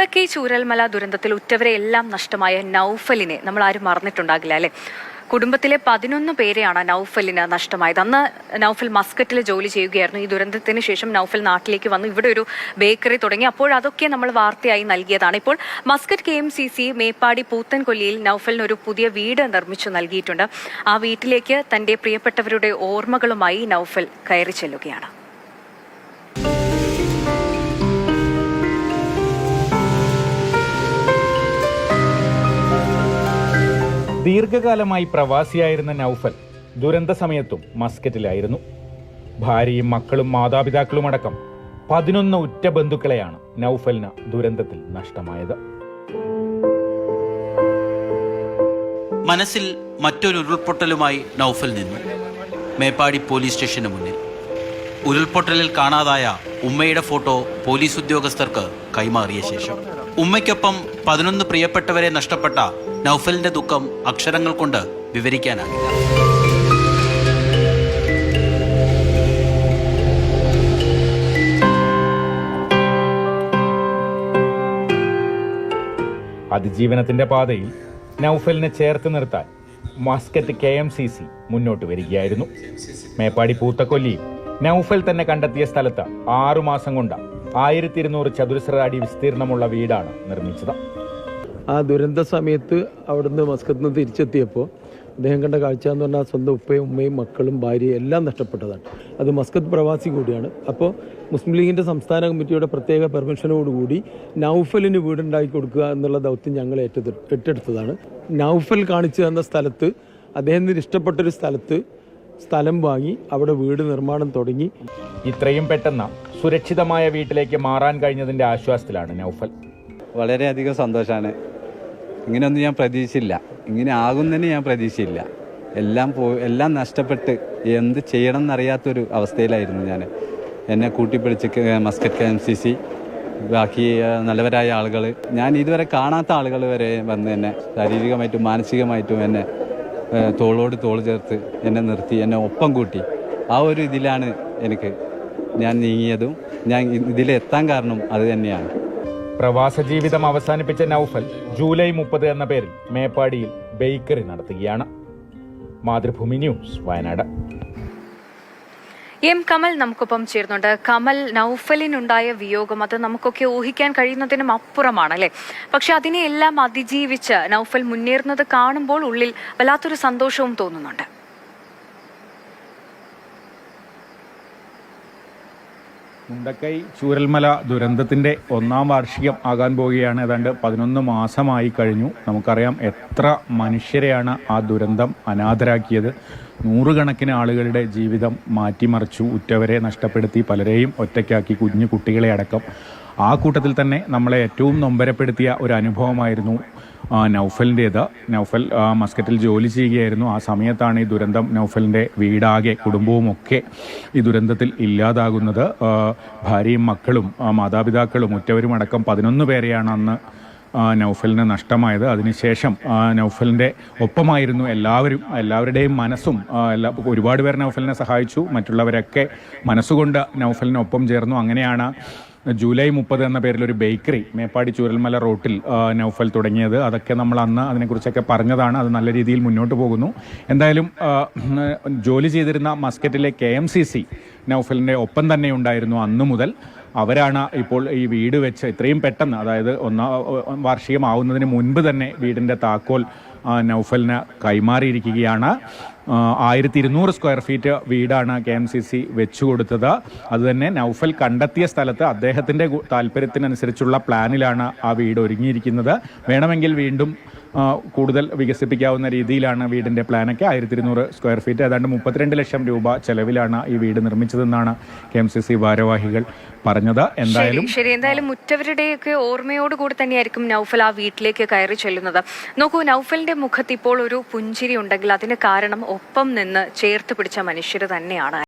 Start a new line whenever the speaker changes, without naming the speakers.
മുണ്ടക്കൈ ചൂരൽമല ദുരന്തത്തിൽ ഉറ്റവരെ എല്ലാം നഷ്ടമായ നൌഫലിനെ നമ്മൾ ആരും മറന്നിട്ടുണ്ടാകില്ല അല്ലെ? കുടുംബത്തിലെ പതിനൊന്ന് പേരെയാണ് നൌഫലിന് നഷ്ടമായത്. അന്ന് നൌഫൽ മസ്കറ്റിൽ ജോലി ചെയ്യുകയായിരുന്നു. ഈ ദുരന്തത്തിന് ശേഷം നൌഫൽ നാട്ടിലേക്ക് വന്നു. ഇവിടെ ഒരു ബേക്കറി തുടങ്ങി. അപ്പോൾ അതൊക്കെ നമ്മൾ വാർത്തയായി നൽകിയതാണ്. ഇപ്പോൾ Muscat K M C C Meppadi പൂത്തൻകൊല്ലിയിൽ നൌഫലിന് ഒരു പുതിയ വീട് നിർമ്മിച്ചു നൽകിയിട്ടുണ്ട്. ആ വീട്ടിലേക്ക് തന്റെ പ്രിയപ്പെട്ടവരുടെ ഓർമ്മകളുമായി നൌഫൽ കയറി ചെല്ലുകയാണ്.
ദീർഘകാലമായി പ്രവാസിയായിരുന്ന നൌഫൽ ദുരന്ത സമയത്തും മസ്കറ്റിലായിരുന്നു. ഭാര്യയും മക്കളും മാതാപിതാക്കളുമടക്കം പതിനൊന്ന് ഉറ്റ ബന്ധുക്കളെയാണ് നൌഫലിന് ദുരന്തത്തിൽ നഷ്ടമായത്.
മനസ്സിൽ മറ്റൊരു ഉരുൾപൊട്ടലുമായി നൌഫൽ നിന്നു. മേപ്പാടി പോലീസ് സ്റ്റേഷന് മുന്നിൽ. ഉരുൾപൊട്ടലിൽ കാണാതായ ഉമ്മയുടെ ഫോട്ടോ പോലീസ് ഉദ്യോഗസ്ഥർക്ക് കൈമാറിയ ശേഷം. ഉമ്മയ്ക്കൊപ്പം പതിനൊന്ന് പ്രിയപ്പെട്ടവരെ നഷ്ടപ്പെട്ട നൗഫലിന്റെ ദുഃഖം അക്ഷരങ്ങൾ കൊണ്ട് വിവരിക്കാനാകില്ല
അതിജീവനത്തിന്റെ പാതയിൽ നൌഫലിനെ ചേർത്ത് നിർത്താൻ Muscat K M C C മുന്നോട്ട് വരികയായിരുന്നു. മേപ്പാടി പൂത്തക്കൊല്ലിയിൽ നൌഫൽ തന്നെ കണ്ടെത്തിയ സ്ഥലത്ത് ആറുമാസം കൊണ്ട് ആയിരത്തി ഇരുന്നൂറ് ചതുരശ്ര അടി വിസ്തീർണമുള്ള വീടാണ് നിർമ്മിച്ചത്.
ആ ദുരന്ത സമയത്ത് അവിടുന്ന് മസ്കത്ത് നിന്ന് തിരിച്ചെത്തിയപ്പോൾ അദ്ദേഹം കണ്ട കാഴ്ച എന്ന് പറഞ്ഞാൽ സ്വന്തം ഉപ്പയും ഉമ്മയും മക്കളും ഭാര്യയും എല്ലാം നഷ്ടപ്പെട്ടതാണ്. അത് മസ്കത്ത് പ്രവാസി കൂടിയാണ്. അപ്പോൾ മുസ്ലിം ലീഗിന്റെ സംസ്ഥാന കമ്മിറ്റിയുടെ പ്രത്യേക പെർമിഷനോടുകൂടി നൗഫലിന് വീടുണ്ടാക്കി കൊടുക്കുക എന്നുള്ള ദൗത്യം ഞങ്ങൾ ഏറ്റെടുത്തു ഏറ്റെടുത്തതാണ്. നൗഫൽ കാണിച്ചു തന്ന സ്ഥലത്ത് അദ്ദേഹത്തിന് ഇഷ്ടപ്പെട്ടൊരു സ്ഥലത്ത് സ്ഥലം വാങ്ങി അവിടെ വീട് നിർമ്മാണം തുടങ്ങി.
ഇത്രയും പെട്ടെന്ന് സുരക്ഷിതമായ വീട്ടിലേക്ക് മാറാൻ കഴിഞ്ഞതിന്റെ ആശ്വാസത്തിലാണ് നൗഫൽ.
വളരെയധികം സന്തോഷമാണ് ഇങ്ങനെയൊന്നും ഞാൻ പ്രതീക്ഷിച്ചില്ല. ഇങ്ങനെ ആകുന്നതിന് ഞാൻ പ്രതീക്ഷയില്ല എല്ലാം പോ എല്ലാം നഷ്ടപ്പെട്ട് എന്ത് ചെയ്യണം എന്നറിയാത്തൊരു അവസ്ഥയിലായിരുന്നു ഞാൻ. എന്നെ കൂട്ടിപ്പിടിച്ച് Muscat K M C C ബാക്കി നല്ലവരായ ആളുകൾ ഞാൻ ഇതുവരെ കാണാത്ത ആളുകൾ വരെ വന്ന് എന്നെ ശാരീരികമായിട്ടും മാനസികമായിട്ടും എന്നെ തോളോട് തോൾ ചേർത്ത് എന്നെ നിർത്തി എന്നെ ഒപ്പം കൂട്ടി. ആ ഒരു ഇതിലാണ് എനിക്ക് ഞാൻ നീങ്ങിയതും ഞാൻ ഇതിലെത്താൻ കാരണം അത് തന്നെയാണ്.
പ്രവാസ ജീവിതം അവസാനിപ്പിച്ച നൗഫൽ ജൂലൈ മുപ്പത് എന്ന പേരിൽ മേപ്പാടിയിൽ ബേക്കറി നടത്തുകയാണ്. മാതൃഭൂമി ന്യൂസ് വയനാട്.
എം കമൽ നമുക്കൊപ്പം ചേർന്നുണ്ട് കമൽ നൌഫലിനുണ്ടായ വിയോഗം അത് നമുക്കൊക്കെ ഊഹിക്കാൻ കഴിയുന്നതിനും അപ്പുറമാണ് അല്ലെ പക്ഷെ അതിനെയെല്ലാം അതിജീവിച്ച് നൌഫൽ മുന്നേറുന്നത് കാണുമ്പോൾ ഉള്ളിൽ വല്ലാത്തൊരു സന്തോഷവും തോന്നുന്നുണ്ട്.
മുണ്ടക്കൈ ചൂരൽമല ദുരന്തത്തിന്റെ ഒന്നാം വാർഷികം ആകാൻ പോവുകയാണ്. ഏതാണ്ട് പതിനൊന്ന് മാസമായി കഴിഞ്ഞു. നമുക്കറിയാം എത്ര മനുഷ്യരെയാണ് ആ ദുരന്തം അനാഥരാക്കിയത്. നൂറുകണക്കിന് ആളുകളുടെ ജീവിതം മാറ്റിമറിച്ചു. ഉറ്റവരെ നഷ്ടപ്പെടുത്തി പലരെയും ഒറ്റയ്ക്കാക്കി കുഞ്ഞു കുട്ടികളെ അടക്കം. ആ കൂട്ടത്തിൽ തന്നെ നമ്മളെ ഏറ്റവും നൊമ്പരപ്പെടുത്തിയ ഒരു അനുഭവമായിരുന്നു നൗഫലിന്റേത് നൗഫൽ മസ്കറ്റിൽ ജോലി ചെയ്യുകയായിരുന്നു. ആ സമയത്താണ് ഈ ദുരന്തം നൗഫലിന്റെ വീടാകെ കുടുംബവുമൊക്കെ ഈ ദുരന്തത്തിൽ ഇല്ലാതാകുന്നത്. ഭാര്യയും മക്കളും മാതാപിതാക്കളും ഉറ്റവരും അടക്കം പതിനൊന്ന് പേരെയാണ് അന്ന് നൗഫലിന് നഷ്ടമായത്. അതിനുശേഷം നൗഫലിന്റെ ഒപ്പമായിരുന്നു എല്ലാവരും എല്ലാവരുടെയും മനസ്സും എല്ലാ ഒരുപാട് പേർ നൗഫലിനെ സഹായിച്ചു. മറ്റുള്ളവരൊക്കെ മനസ്സുകൊണ്ട് നൗഫലിനൊപ്പം ചേർന്നു. അങ്ങനെയാണ് ജൂലൈ മുപ്പത് എന്ന പേരിൽ ഒരു ബേക്കറി മേപ്പാടി ചൂരൽമല റോട്ടിൽ നൌഫൽ തുടങ്ങിയത്. അതൊക്കെ നമ്മൾ അന്ന് അതിനെക്കുറിച്ചൊക്കെ പറഞ്ഞതാണ്. അത് നല്ല രീതിയിൽ മുന്നോട്ട് പോകുന്നു. എന്തായാലും ജോലി ചെയ്തിരുന്ന മസ്കറ്റിലെ കെ എം സി സി നൗഫലിന്റെ ഒപ്പം തന്നെ ഉണ്ടായിരുന്നു അന്നു മുതൽ. അവരാണ് ഇപ്പോൾ ഈ വീട് വെച്ച് ഇത്രയും പെട്ടെന്ന് അതായത് ഒന്നാം വാർഷികമാവുന്നതിന് മുൻപ് തന്നെ വീടിന്റെ താക്കോൽ നൗഫലിന് കൈമാറിയിരിക്കുകയാണ്. ആയിരത്തി ഇരുന്നൂറ് സ്ക്വയർ ഫീറ്റ് വീടാണ് കെ എം സി സി വെച്ചു കൊടുത്തത് അതുതന്നെ നൗഫൽ കണ്ടെത്തിയ സ്ഥലത്ത് അദ്ദേഹത്തിന്റെ താല്പര്യത്തിനനുസരിച്ചുള്ള പ്ലാനിലാണ് ആ വീട് ഒരുങ്ങിയിരിക്കുന്നത്. വേണമെങ്കിൽ വീണ്ടും കൂടുതൽ വികസിപ്പിക്കാവുന്ന രീതിയിലാണ് വീടിന്റെ പ്ലാനൊക്കെ. ആയിരത്തി ഇരുന്നൂറ് സ്ക്വയർ ഫീറ്റ് ഏതാണ്ട് മുപ്പത്തിരണ്ട് ലക്ഷം രൂപ ചെലവിലാണ് ഈ വീട് നിർമ്മിച്ചതെന്നാണ് കെ എം സി സി ഭാരവാഹികൾ പറഞ്ഞത്. എന്തായാലും
ശരി. എന്തായാലും മുറ്റവരുടെയൊക്കെ ഓർമ്മയോടുകൂടി തന്നെയായിരിക്കും നൌഫൽ ആ വീട്ടിലേക്ക് കയറി ചെല്ലുന്നത്. നോക്കൂ നൌഫലിന്റെ മുഖത്ത് ഇപ്പോൾ ഒരു പുഞ്ചിരി ഉണ്ടെങ്കിൽ അതിന് കാരണം ഒപ്പം നിന്ന് ചേർത്ത് പിടിച്ച മനുഷ്യർ തന്നെയാണ്.